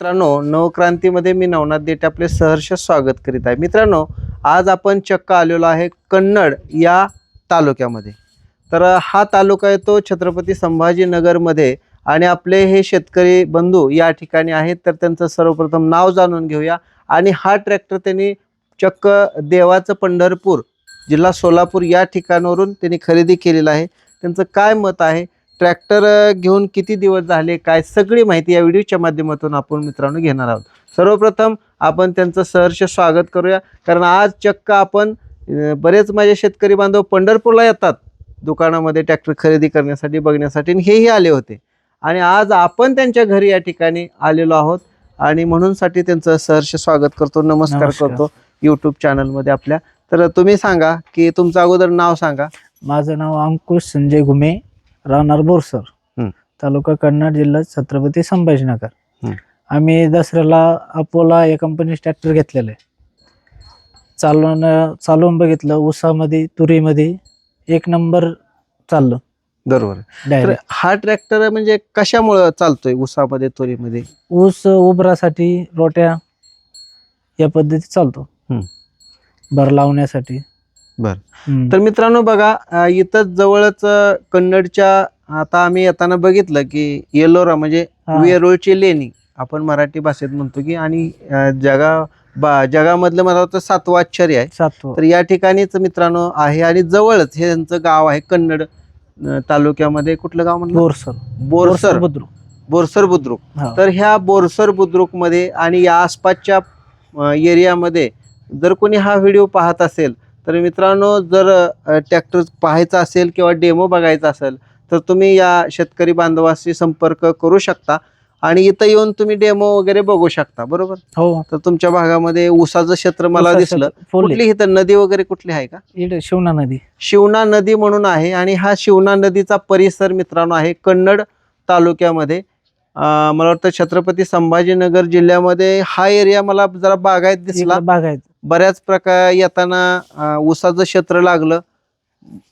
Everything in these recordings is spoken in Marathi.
मित्रांनो नवक्रांतीमध्ये मी नवनाथ देठ आपले सहर्ष स्वागत करीत आहे. मित्रांनो आज आपण चक्क आलेलो आहे कन्नड या तालुक्यामध्ये. तर हा तालुका येतो छत्रपती संभाजीनगरमध्ये आणि आपले हे शेतकरी बंधू या ठिकाणी आहेत. तर त्यांचं सर्वप्रथम नाव जाणून घेऊया. आणि हा ट्रॅक्टर त्यांनी चक्क देवाचं पंढरपूर जिल्हा सोलापूर या ठिकाणावरून त्यांनी खरेदी केलेला आहे. त्यांचं काय मत आहे? ट्रॅक्टर घेऊन किती दिवस झाले काय सगळी माहिती या व्हिडिओच्या माध्यमातून आपण मित्रांनो घेणार आहोत. सर्वप्रथम आपण त्यांचं सहर्ष स्वागत करूया. कारण आज चक्क आपण बरेच माझे शेतकरी बांधव पंढरपूरला येतात. दुकानामध्ये ट्रॅक्टर खरेदी करण्यासाठी बघण्यासाठी हेही आले होते. आणि आज आपण त्यांच्या घरी या ठिकाणी आलेलो आहोत. आणि म्हणूनसाठी त्यांचं सहर्ष स्वागत करतो नमस्कार नमस्कार. करतो यूट्यूब चॅनलमध्ये आपल्या. तर तुम्ही सांगा की तुमचं अगोदर नाव सांगा. माझं नाव अंकुश संजय घुमे. राहणार बोरसर. तालुका कन्नड जिल्हा छत्रपती संभाजीनगर. आम्ही दसऱ्याला अपोला या कंपनी ट्रॅक्टर घेतलेलं आहे. चालवून चालवून बघितलं ऊसामध्ये तुरीमध्ये एक नंबर चाललं. बरोबर हा ट्रॅक्टर म्हणजे कशामुळं चालतोय उसामध्ये तुरीमध्ये? ऊस उभरासाठी रोट्या या पद्धतीत चालतो. भर लावण्यासाठी. बर. तर मित्रांनो बघा इथं जवळच कन्नडच्या आता आम्ही येताना बघितलं की येलोरा म्हणजे. वेरूळची लेणी आपण मराठी भाषेत म्हणतो की आणि जगा बा जगामधलं मला वाटतं सातवं आश्चर्य आहे. सातवं. तर या ठिकाणीच मित्रांनो आहे आणि जवळच हे त्यांचं गाव आहे कन्नड तालुक्यामध्ये. कुठलं गाव म्हणलं बोरसर. बोरसर. बुद्रुक. बोरसर बुद्रुक. तर ह्या बोरसर बुद्रुकमध्ये आणि या आसपासच्या एरियामध्ये जर कोणी हा व्हिडिओ पाहत असेल तर मित्रांनो जर ट्रॅक्टर पाहायचा असेल किंवा डेमो बघायचा असेल तर तुम्ही या शेतकरी बांधवाशी संपर्क करू शकता आणि इथं येऊन तुम्ही डेमो वगैरे बघू शकता बरोबर? हो. तर तुमच्या भागामध्ये ऊसाचं क्षेत्र मला दिसलं. कुठली इथं नदी वगैरे कुठली आहे का? शिवना नदी. शिवना नदी म्हणून आहे आणि हा शिवना नदीचा परिसर मित्रांनो आहे कन्नड तालुक्यामध्ये. मला वाटतं छत्रपती संभाजीनगर जिल्ह्यामध्ये हा एरिया मला जरा बागायत दिसला. इकडं बाग आहेत बऱ्याच प्रकार येताना ऊसाचं क्षेत्र लागलं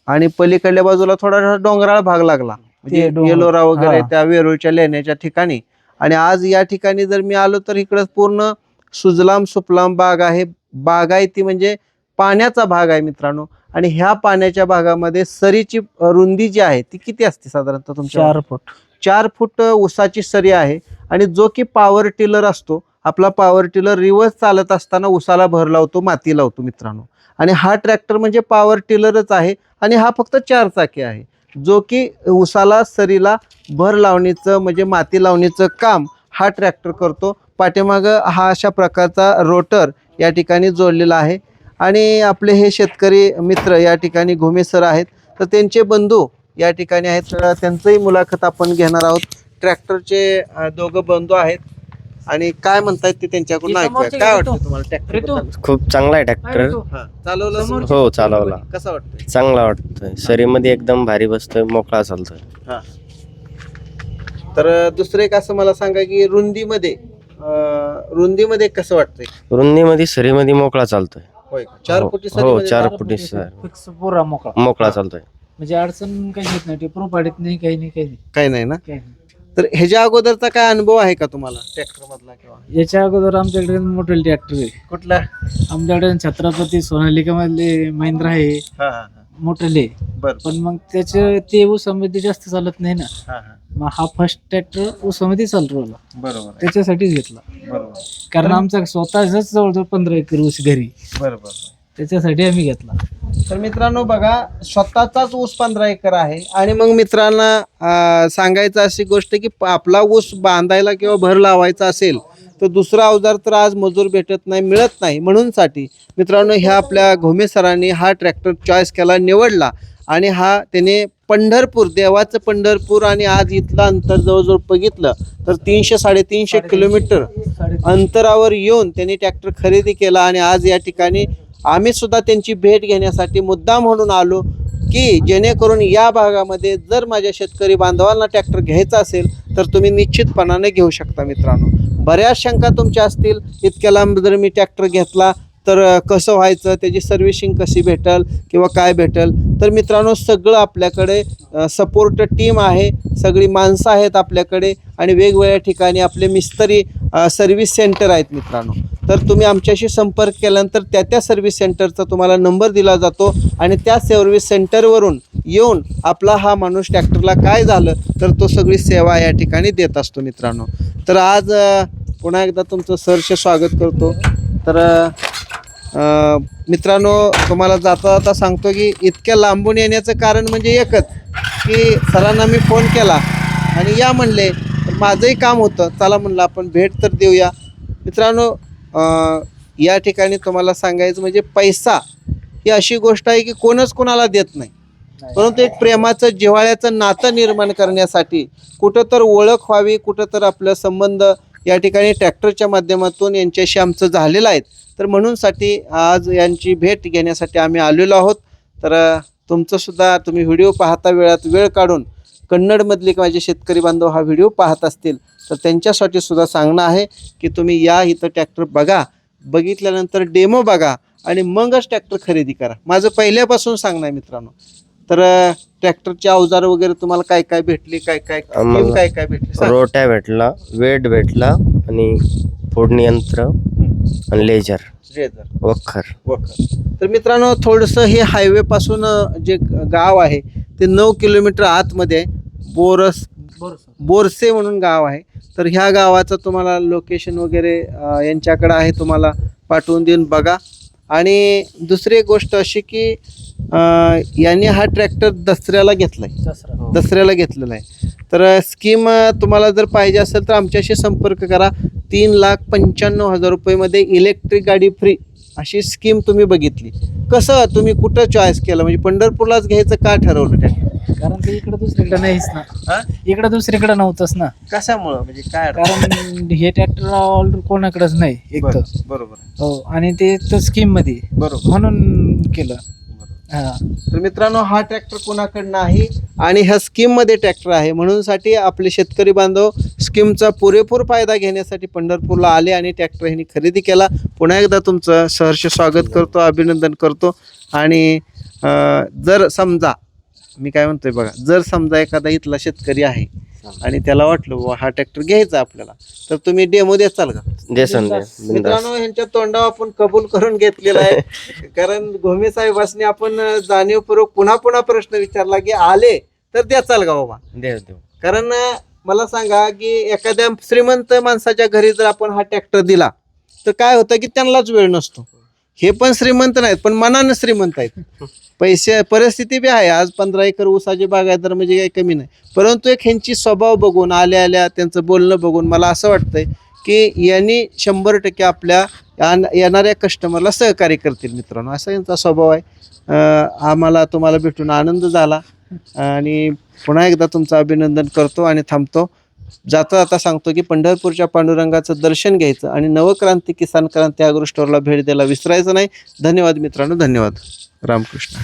आणि पलीकडल्या बाजूला थोडा डोंगराळ भाग लागला. म्हणजे येलोरा वगैरे. त्या वेरूळच्या लेण्याच्या ठिकाणी. आणि आज या ठिकाणी जर मी आलो तर इकडं पूर्ण सुजलाम सुफलाम बाग आहे. बागायती म्हणजे पाण्याचा भाग आहे मित्रांनो. आणि ह्या पाण्याच्या भागामध्ये सरीची रुंदी जी आहे ती किती असते साधारणतः तुमच्या चार फूट. चार फूट उसाची सरी आहे. आणि जो की पॉवर टिलर असतो आपला पॉवर टिलर रिवर्स चालत असताना उसाला भर लावतो माती लावतो मित्रांनो. आणि हा ट्रॅक्टर म्हणजे पॉवर टिलरच आहे आणि हा फक्त चार चाकी आहे. जो की उसाला सरीला भर लावणीचं म्हणजे माती लावणीचं काम हा ट्रॅक्टर करतो. पाठीमागं हा अशा प्रकारचा रोटर या ठिकाणी जोडलेला आहे. आणि आपले हे शेतकरी मित्र या ठिकाणी घुमे सर आहेत. तर त्यांचे बंधू या ठिकाणी आहेत. तर त्यांचंही मुलाखत आपण घेणार आहोत. ट्रॅक्टरचे दोघं बंधू आहेत. आणि काय म्हणतायत ते त्यांच्याकडून ऐकूया. काय. वाटतं तुम्हाला. ट्रॅक्टर खूप चांगला आहे ट्रॅक्टर चालवलं? हो चालवला. कसं वाटतंय? चांगला वाटतोय. सरीमध्ये एकदम भारी बसतोय मोकळा चालतोय. तर दुसरं एक असं मला सांगा की रुंदीमध्ये रुंदीमध्ये कसं वाटतंय? रुंदीमध्ये सरीमध्ये मोकळा चालतोय. होय का? चार हो, फुटी हो, चार? फुटी सर. फिक्स पुरा मोकळा. मोकळा चालतोय. म्हणजे अडचण काही येत नाही टिपरू पाडत नाही काही नाही काही नाही. काही नाही ना? तर ह्याच्या अगोदरचा काय अनुभव आहे का तुम्हाला ट्रॅक्टर मधला किंवा? याच्या अगोदर आमच्याकडे मोठे ट्रॅक्टर आहे. कुठला? आमच्याकडे छत्रपती सोनालिका मधले महिंद्रा आहे. हा हा हा. मोठले. बर. पण मग त्याचे ते ऊसामध्ये जास्त चालत नाही ना. हा हा. मग हा फर्स्ट ट्रॅक्टर ऊसामध्ये चालतो राहिला. बरोबर आहे. त्याच्यासाठीच घेतला. बरोबर. कारण आमचा स्वतःच जवळजवळ पंधरा एकर ऊस घरी. बरोबर. त्याच्यासाठी आम्ही घेतला. तर मित्रांनो बघा स्वतःचाच ऊस पंधरा एकर आहे. आणि मग मित्रांना अं, सांगायचं अशी गोष्ट की प- आपला ऊस बांधायला किंवा भर लावायचा असेल तर दुसरा अवजार तर आज मजूर भेटत नाही मिळत नाही. म्हणूनसाठी मित्रांनो ह्या आपल्या घोमे सरांनी हा ट्रॅक्टर चॉईस केला निवडला. आणि हा त्याने पंढरपूर देवाचं पंढरपूर आणि आज इथलं अंतर जवळजवळ बघितलं तर तीनशे साडेतीनशे किलोमीटर अंतरावर येऊन त्यांनी ट्रॅक्टर खरेदी केला आणि आज या ठिकाणी आम्ही सुद्धा त्यांची भेट घेण्यासाठी मुद्दाम म्हणून आलो की जेणेकरून या भागामध्ये जर माझ्या शेतकरी बांधवांना ट्रॅक्टर घ्यायचा असेल तर तुम्ही निश्चितपणाने घेऊ शकता मित्रांनो. बऱ्याच शंका तुमच्या असतील इतक्या लांब जर मी ट्रॅक्टर घेतला तर कसं व्हायचं त्याची सर्व्हिसिंग कशी भेटल किंवा काय भेटल? तर मित्रांनो सगळं आपल्याकडे सपोर्ट टीम आहे सगळी माणसं आहेत आपल्याकडे आणि वेगवेगळ्या ठिकाणी आपले मिस्त्री सर्व्हिस सेंटर आहेत मित्रांनो. तर तुम्ही आमच्याशी संपर्क केल्यानंतर त्या त्या सर्व्हिस सेंटरचा तुम्हाला नंबर दिला जातो आणि त्या सर्व्हिस सेंटरवरून येऊन आपला हा माणूस ट्रॅक्टरला काय झालं तर तो सगळी सेवा या ठिकाणी देत असतो मित्रांनो. तर आज पुन्हा एकदा तुमचं सहर्ष स्वागत करतो. तर मित्रांनो तुम्हाला जाता जाता सांगतो की इतक्या लांबून येण्याचं कारण म्हणजे एकच की सरांना मी फोन केला आणि या म्हणले तर माझंही काम होतं चला म्हणलं आपण भेट तर देऊया. मित्रांनो या ठिकाणी तुम्हाला सांगायचं म्हणजे पैसा ही अशी गोष्ट आहे की कोणच कोणाला देत नाही. परंतु एक प्रेमाचं जिव्हाळ्याचं नातं निर्माण करण्यासाठी कुठं तर ओळख व्हावी कुठं तर आपलं संबंध या ठिकाणी ट्रॅक्टरच्या माध्यमातून यांच्याशी आमचं झालेलं आहे. तर म्हणूनसाठी आज यांची भेट घेण्यासाठी आम्ही आलेलो आहोत. तर तुमचंसुद्धा तुम्ही व्हिडिओ पाहता वेळात वेळ काढून कन्नडमधले माझे शेतकरी बांधव हा व्हिडिओ पाहत असतील. तर त्यांच्यासाठी सुद्धा सांगणं आहे की तुम्ही या इथं ट्रॅक्टर बघा बघितल्यानंतर डेमो बघा आणि मगच ट्रॅक्टर खरेदी करा. माझं पहिल्यापासून सांगणं आहे मित्रांनो. तर ट्रॅक्टरचे अवजार वगैरे तुम्हाला काय काय भेटली काय काय काय काय भेटली. रोट्या भेटला वेट भेटला आणि फोडणी यंत्र आणि लेजर रेझर, वखर. वखर. तर मित्रांनो थोडंसं हे हायवे पासून जे गाव आहे ते नऊ किलोमीटर आतमध्ये आहे. बोरस बोरसे म्हणून गाव आहे. तर ह्या गावाचं तुम्हाला लोकेशन वगैरे यांच्याकडं आहे तुम्हाला पाठवून देऊन बघा. आणि दुसरी गोष्ट अशी की यांनी हा ट्रॅक्टर दसऱ्याला घेतला आहे दसरा दसऱ्याला घेतलेला आहे. तर स्कीम तुम्हाला जर पाहिजे असेल तर आमच्याशी संपर्क करा. तीन लाख पंच्याण्णव हजार रुपयेमध्ये इलेक्ट्रिक गाडी फ्री अशी स्कीम तुम्ही बघितली. कसं तुम्ही कुठं चॉईस केलं? म्हणजे पंढरपूरलाच घ्यायचं का ठरवलं ट्रॅक्टर कारण ते इकडे दुसरीकडे नाहीच हा? ना इकडे दुसरीकडे नव्हतंच ना. कशामुळं? म्हणजे काय कारण हे ट्रॅक्टर कोणाकडेच नाही एक तर. बरं, बरोबर. हो आणि ते तर स्कीममध्ये. बरोबर. म्हणून केलं. हा. तर मित्रांनो हा ट्रॅक्टर कोणाकडे नाही आणि ह्या स्कीममध्ये ट्रॅक्टर आहे. म्हणूनसाठी आपले शेतकरी बांधव स्कीमचा पुरेपूर फायदा घेण्यासाठी पंढरपूरला आले आणि ट्रॅक्टर ह्यांनी खरेदी केला. पुन्हा एकदा तुमचं सहर्ष स्वागत करतो अभिनंदन करतो. आणि अं, जर समजा मी काय म्हणतोय बघा जर समजा एखादा इथला शेतकरी आहे आणि त्याला वाटलं बुवा हा ट्रॅक्टर घ्यायचा आपल्याला तर तुम्ही डेमो देचाल का? देसन. मित्रांनो ह्यांच्या तोंडावर आपण कबूल करून घेतलेला आहे. कारण घोमे साहेबांनी आपण जाणीवपूर्वक पुन्हा पुन्हा प्रश्न विचारला की आले तर द्या चाल का बाबा देव देव कारण मला सांगा की एखाद्या श्रीमंत माणसाच्या घरी जर आपण हा ट्रॅक्टर दिला तर काय होतं की त्यांनाच वेळ नसतो. हे पण श्रीमंत नाहीत पण मनानं श्रीमंत आहेत. पैसे परिस्थिती बी आहे. आज पंधरा एकर ऊसाचे बागायतदार म्हणजे काही कमी नाही. परंतु एक ह्यांची स्वभाव बघून आल्या आल्या त्यांचं बोलणं बघून मला असं वाटतंय की यांनी शंभर टक्के आपल्या येणाऱ्या कस्टमरला सहकार्य करतील मित्रांनो. असा यांचा स्वभाव आहे. आम्हाला तुम्हाला भेटून आनंद झाला. आणि पुन्हा एकदा तुमचं अभिनंदन करतो आणि थांबतो. जाता जाता सांगतो की पंढरपूरच्या पांडुरंगाचं दर्शन घ्यायचं आणि नवक्रांती किसान क्रांती अॅग्रो स्टोअरला भेट द्यायला विसरायचं नाही. धन्यवाद मित्रांनो धन्यवाद. रामकृष्ण.